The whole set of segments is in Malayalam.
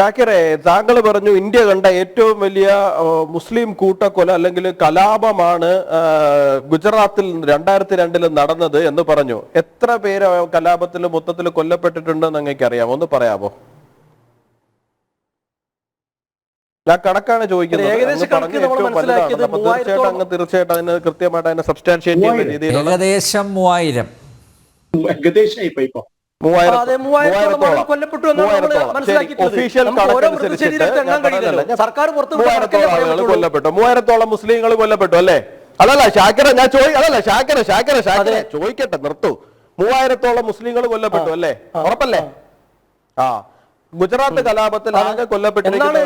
ഷാക്കിറെ താങ്കൾ പറഞ്ഞു ഇന്ത്യ കണ്ട ഏറ്റവും വലിയ മുസ്ലിം കൂട്ടക്കൊല അല്ലെങ്കിൽ കലാപമാണ് ഗുജറാത്തിൽ രണ്ടായിരത്തി രണ്ടിൽ നടന്നത് എന്ന് പറഞ്ഞു. എത്ര പേര് കലാപത്തിൽ മൊത്തത്തിൽ കൊല്ലപ്പെട്ടിട്ടുണ്ടെന്ന് അങ്ങേക്ക് അറിയാമോ ഒന്ന് പറയാമോ? ഞാൻ കണക്കാണ് ചോദിക്കുന്നത്. തീർച്ചയായിട്ടും അങ്ങ് തീർച്ചയായിട്ടും അതിന് കൃത്യമായിട്ട് അതിനെ സബ്സ്റ്റാൻഷിയേറ്റ് ചെയ്യുന്ന. രീതിയിലുള്ള ഏകദേശം മൂവായിരം. ഏകദേശം ഇപ്പൊ ഇപ്പൊ. മൂവായിരത്തോളം കൊല്ലപ്പെട്ടു മൂവായിരത്തോളം. മുസ്ലിങ്ങൾ കൊല്ലപ്പെട്ടു അല്ലേ? അതല്ല ഷാക്കിറ ഞാൻ ചോദി അതല്ല ഷാക്കിറ ഷാക്കിറ ഷാക്കിറ ചോദിക്കട്ടെ നിർത്തു. മൂവായിരത്തോളം മുസ്ലിങ്ങൾ കൊല്ലപ്പെട്ടു അല്ലേ? ഉറപ്പല്ലേ? ആ. ഗുജറാത്ത് കലാപത്തിൽ ആകെ കൊല്ലപ്പെട്ടിരിക്കുന്നത്.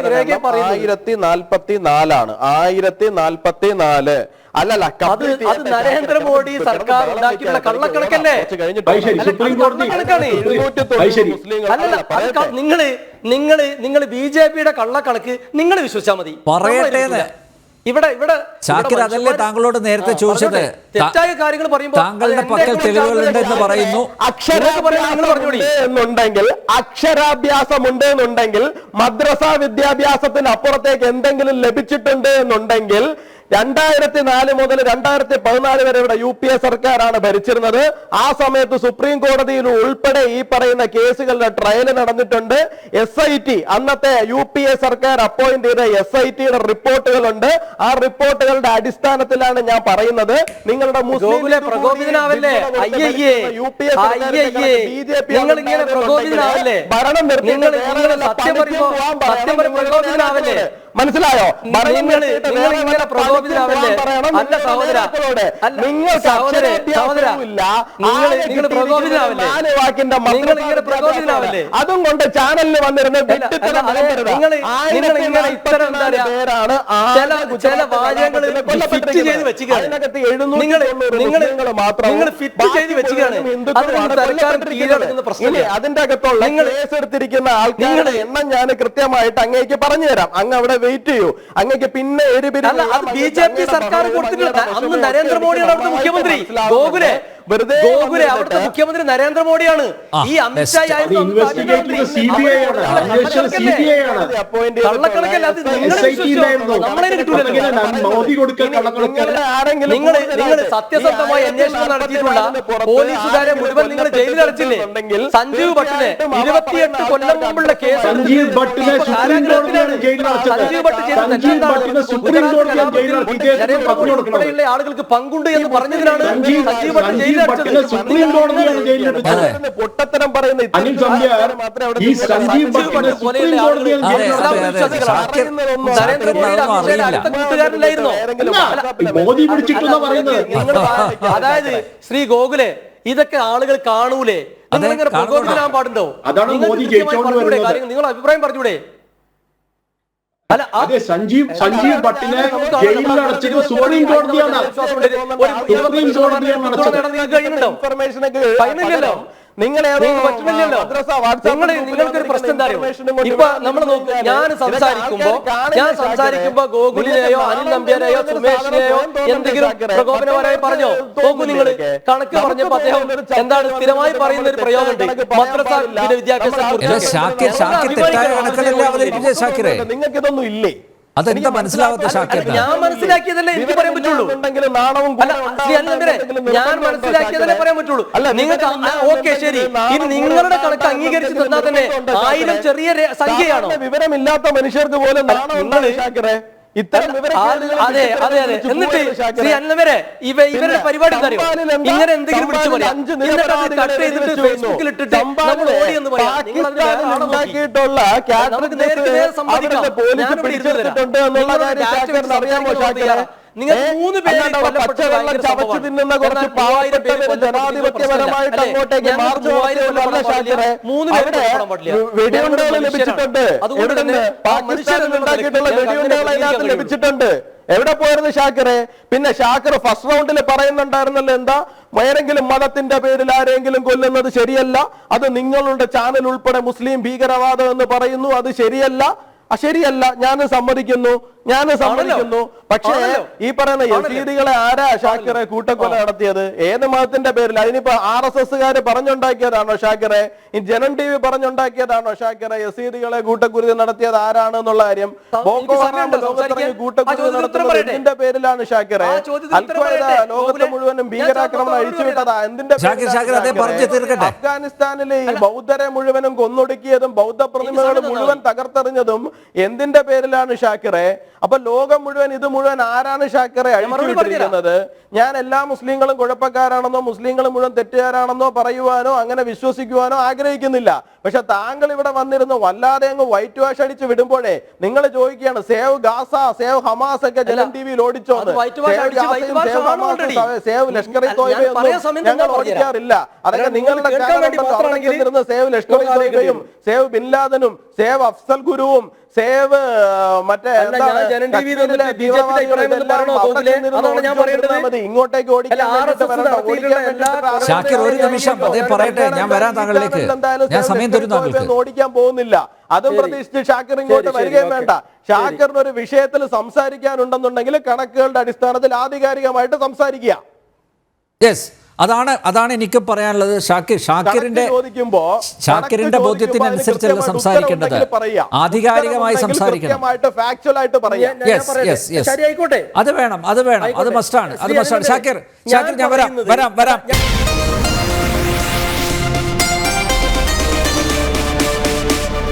ആയിരത്തി നാൽപ്പത്തി നാലാണ് ആയിരത്തി നാൽപ്പത്തി നാല് അല്ലല്ല നരേന്ദ്രമോദി സർക്കാർ ഉണ്ടാക്കിയിട്ടുള്ള കള്ളക്കണക്കല്ലേ. നിങ്ങൾ നിങ്ങൾ നിങ്ങൾ ബി ജെ പിയുടെ കള്ളക്കണക്ക് നിങ്ങൾ വിശ്വസിച്ചാൽ മതി. പറയട്ടെ. ഇവിടെ ഇവിടെ ഷാക്കിർ അതല്ലേ താങ്കളോട് നേരത്തെ ചോദിച്ചത്? തെറ്റായ കാര്യങ്ങൾ പറയുമ്പോൾ താങ്കളുടെ പക്കൽ തെളിവുകൾ തെളിവുകളുണ്ട് എന്ന് പറയുന്നു. എന്നുണ്ടെങ്കിൽ അക്ഷരാഭ്യാസമുണ്ട് എന്നുണ്ടെങ്കിൽ മദ്രസ വിദ്യാഭ്യാസത്തിന് അപ്പുറത്തേക്ക് എന്തെങ്കിലും ലഭിച്ചിട്ടുണ്ട് എന്നുണ്ടെങ്കിൽ രണ്ടായിരത്തി നാല് മുതൽ രണ്ടായിരത്തി പതിനാല് വരെ ഇവിടെ യു പി എ സർക്കാരാണ് ഭരിച്ചിരുന്നത്. ആ സമയത്ത് സുപ്രീം കോടതിയിൽ ഉൾപ്പെടെ ഈ പറയുന്ന കേസുകളുടെ ട്രയൽ നടന്നിട്ടുണ്ട്. എസ് ഐ ടി അന്നത്തെ യു പി എ സർക്കാർ അപ്പോയിന്റ് ചെയ്ത എസ് ഐ ടിയുടെ റിപ്പോർട്ടുകളുണ്ട്. ആ റിപ്പോർട്ടുകളുടെ അടിസ്ഥാനത്തിലാണ് ഞാൻ പറയുന്നത്. നിങ്ങളുടെ യു പി എ ഭരണം നിർത്തിയിട്ട് മനസ്സിലായോ? നിങ്ങൾക്ക് അതും കൊണ്ട് ചാനലിൽ വന്നിരുന്ന പേരാണ് ചില ഫിറ്റ് ചെയ്ത് എഴുന്നൂറ്റി നിങ്ങൾ ഫിറ്റ് ചെയ്ത് അതിന്റെ അകത്തുള്ള കേസ് എടുത്തിരിക്കുന്ന ആൾക്കാരുടെ എണ്ണം ഞാൻ കൃത്യമായിട്ട് അങ്ങേക്ക് പറഞ്ഞു തരാം. അങ്ങ് അവിടെ വെയിറ്റ് ചെയ്യൂ. അങ്ങേക്ക് പിന്നെ ബി ജെ പി സർക്കാർ കൊടുത്തിട്ടില്ല അന്ന് നരേന്ദ്രമോദിയാണ് അവിടുത്തെ മുഖ്യമന്ത്രി. ഗോകുലെ വെറുതെ ഗോകുലെ അവിടുത്തെ മുഖ്യമന്ത്രി നരേന്ദ്രമോദിയാണ് ഈ ചെയ്ത നിങ്ങൾ നിങ്ങൾ നിങ്ങൾ സത്യസന്ധമായി അന്വേഷണം നടത്തിയിട്ടുള്ള പോലീസുകാരെ മുഴുവൻ നിങ്ങൾ ജയിലിൽ അടച്ചില്ലേ? സഞ്ജീവ് ഭട്ടിനെ ഇരുപത്തിയെട്ട് കൊല്ലം മുമ്പുള്ള കേസ് സഞ്ജീവ് ഭട്ടിനെ സഞ്ജീവ് ഭട്ട് പത്നി ആളുകൾക്ക് പങ്കുണ്ട് എന്ന് പറഞ്ഞതിനാണ് സഞ്ജീവ് ഭട്ട് ജയിലിൽ സുപ്രീം കോടതിയാണ് ജയിലിൽ പൊട്ടത്തരം പറയുന്ന അനിൽ ഈ സഞ്ജീവ് ഭട്ടിനെ സുപ്രീം കോടതിയാണ് ജയിലിൽ മോദി പിടിച്ചിട്ടെന്നാ പറയുന്നത് അതായത് ശ്രീ ഗോകുലെ ഇതൊക്കെ ആളുകൾ കാണൂലേ? നിങ്ങൾ ഇങ്ങനെ പാടുണ്ടോ? പറഞ്ഞൂടെ നിങ്ങൾ അഭിപ്രായം പറഞ്ഞൂടെ അതെ സഞ്ജീവ് സഞ്ജീവ് ഭട്ടിനെ ജയിലിൽ അടച്ചത് സുപ്രീം കോടതിയാണ്. സുപ്രീം കോടതിയാണ് അടച്ചത്. നിങ്ങൾ നിങ്ങൾക്ക് ഒരു പ്രശ്നം എന്താ ഇപ്പൊ നമ്മൾ നോക്കുക ഞാൻ സംസാരിക്കുമ്പോ ഞാൻ സംസാരിക്കുമ്പോ ഗോകുലിനെയോ അനിൽ നമ്പ്യാരെയോ സുമേഷിനെയോ എന്തെങ്കിലും പ്രകോപനപരമായി പറഞ്ഞോ? നോക്കൂ നിങ്ങൾ കണക്ക് പറഞ്ഞപ്പോ അദ്ദേഹം എന്താണ് സ്ഥിരമായി പറയുന്ന ഒരു പ്രയോഗമുണ്ട് മദ്രസ വിദ്യാഭ്യാസം നിങ്ങൾക്ക് ഇതൊന്നും ഇല്ലേ? അതെന്താ മനസ്സിലാവാത്ത ഞാൻ മനസ്സിലാക്കിയതല്ലേ എനിക്ക് പറയാൻ പറ്റുള്ളൂ. നാണവും ഞാൻ മനസ്സിലാക്കിയതല്ലേ പറയാൻ പറ്റുള്ളൂ. അല്ല നിങ്ങൾക്ക് ഓക്കെ ശരി. ഇനി നിങ്ങളുടെ കണക്ക് അംഗീകരിച്ച് തന്നാൽ തന്നെ ആയിരം ചെറിയ സംഖ്യയാണോ? വിവരമില്ലാത്ത മനുഷ്യർക്ക് പോലും നാണം ഇത്തരം അതെ അതെ അതെ. എന്നിട്ട് ശ്രീ അന്നവരെ ഇവ ഇവരുടെ പരിപാടി എന്താ? ഇങ്ങനെ എന്തെങ്കിലും വിളിച്ചു പറയാം കട്ട് ചെയ്തിട്ട് ഫേസ്ബുക്കിൽ ഇട്ടിട്ട് നമ്മൾ ഓടി എന്ന് പറയാം. നേരിട്ട് നേരെ ഞാനിവിടെ നിങ്ങൾ മൂന്ന് പച്ചവെള്ളം ചവച്ച്. തിന്നുന്ന കുറച്ച് ജനാധിപത്യപരമായിട്ട് അങ്ങോട്ടേക്ക്. വെടിയുണ്ടകൾ ലഭിച്ചിട്ടുണ്ട്. അതുകൊണ്ട് പാകിസ്ഥാനിൽ ഉണ്ടാക്കിയിട്ടുള്ള നിലയ്ക്ക് വെടിയുണ്ടകൾ അതിനകത്ത് ലഭിച്ചിട്ടുണ്ട്. എവിടെ പോയിരുന്നു ഷാക്കിറെ പിന്നെ ഷാക്കിർ ഫസ്റ്റ് റൗണ്ടിൽ പറയുന്നുണ്ടായിരുന്നല്ലോ എന്താ? ഏതെങ്കിലും മതത്തിന്റെ പേരിൽ ആരെങ്കിലും കൊല്ലുന്നത് ശരിയല്ല. അത് നിങ്ങളുടെ ചാനൽ ഉൾപ്പെടെ മുസ്ലിം ഭീകരവാദം എന്ന് പറയുന്നു. അത് ശരിയല്ല. ശരിയല്ല. ഞാൻ സമ്മതിക്കുന്നു. ഞാൻ സമ്മതിക്കുന്നു. പക്ഷേ ഈ പറയുന്ന യസീദികളെ ആരാ ഷാക്കിറെ കൂട്ടക്കൊല നടത്തിയത്? ഏത് മതത്തിന്റെ പേരിൽ? അതിനിപ്പോ ആർ എസ് എസ്സുകാര് പറഞ്ഞുണ്ടാക്കിയതാണോ ഷാക്കിറെ? ഈ ജനം ടി വി പറഞ്ഞുണ്ടാക്കിയതാണോ ഷാക്കിറെ? യസീദികളെ കൂട്ടക്കുരുതി നടത്തിയത് ആരാണ് എന്നുള്ള കാര്യം എനിക്ക് ബോക്കോ ഹറാം ലോകത്തിറങ്ങി ആ കൂട്ടക്കുരുതി ചോദ്യത്തിന് നടത്തുന്നത് എന്തിന്റെ പേരിലാണ് ഷാക്കിറെ? അൽഖ്വയ്ദ ലോകത്തെ മുഴുവനും ഭീകരാക്രമണം ചോദ്യത്തിന് അഴിച്ചു ഉത്തരം വിട്ടതാ എന്തിന്റെ. അഫ്ഗാനിസ്ഥാനിലെ ഈ ബൗദ്ധരെ മുഴുവനും കൊന്നൊടുക്കിയതും ബൗദ്ധ പ്രതിമകൾ മുഴുവൻ തകർത്തെറിഞ്ഞതും എന്തിന്റെ പേരിലാണ് ഷാക്കിറെ? അപ്പൊ ലോകം മുഴുവൻ ഇത് മുഴുവൻ ആരാണ് ഷാക്കറെ? മറുപടി അഴിച്ചുവിട്ടിരിക്കുന്നത് ഞാൻ എല്ലാ മുസ്ലിങ്ങളും കുഴപ്പക്കാരാണെന്നോ മുസ്ലിങ്ങൾ മുഴുവൻ തെറ്റുകാരാണെന്നോ പറയുവാനോ അങ്ങനെ വിശ്വസിക്കുവാനോ ആഗ്രഹിക്കുന്നില്ല. പക്ഷെ താങ്കൾ ഇവിടെ വന്നിരുന്നു വല്ലാതെ അങ്ങ് വൈറ്റ് വാഷ് അടിച്ച് വിടുമ്പോഴേ നിങ്ങൾ ചോദിക്കുകയാണ് സേവ് ഗാസ സേവ് ഹമാസ് ഒക്കെ ജലം ടി വിയിൽ ഓടിച്ചോ സേവ് ലഷ്കർ ഞങ്ങൾ ഓടിക്കാറില്ല. അതൊക്കെ നിങ്ങളുടെ സേവ് ലഷ്കർ സേവ് ബിൻ ലാദനും സേവ് അഫ്സൽ ഗുരുവും സേവ് മറ്റേ ഇങ്ങോട്ടേക്ക് ഷാക്കിർ, ഒരു നിമിഷം, അതേ പറയട്ടെ. ഞാൻ വരാം താങ്കളിലേക്ക്. ഞാൻ സമയം തരും താങ്കൾക്ക്. ഓടിക്കാൻ പോകുന്നില്ല. അതും. പ്രതീക്ഷിച്ച് ഷാക്കിർ ഇങ്ങോട്ട് വരികയും വേണ്ട. ഷാക്കിറിന് ഒരു വിഷയത്തിൽ സംസാരിക്കാനുണ്ടെന്നുണ്ടെങ്കിൽ കണക്കുകളുടെ അടിസ്ഥാനത്തിൽ ആധികാരികമായിട്ട് സംസാരിക്കുക. യെസ് അതാണ് അതാണ് എനിക്ക് പറയാനുള്ളത്. ഷാക്കിർ ഷാക്കിറിന്റെ ഷാക്കിറിന്റെ ബോധ്യത്തിനനുസരിച്ചല്ല സംസാരിക്കേണ്ടത്. ആധികാരികമായി സംസാരിക്കണം. അത് വേണം അത് വേണം. അത്. മസ്റ്റാണ് അത് മസ്റ്റാണ് ഷാക്കിർ ഞാൻ ഷാക്കിർ ഞാൻ വരാം. വരാം വരാം.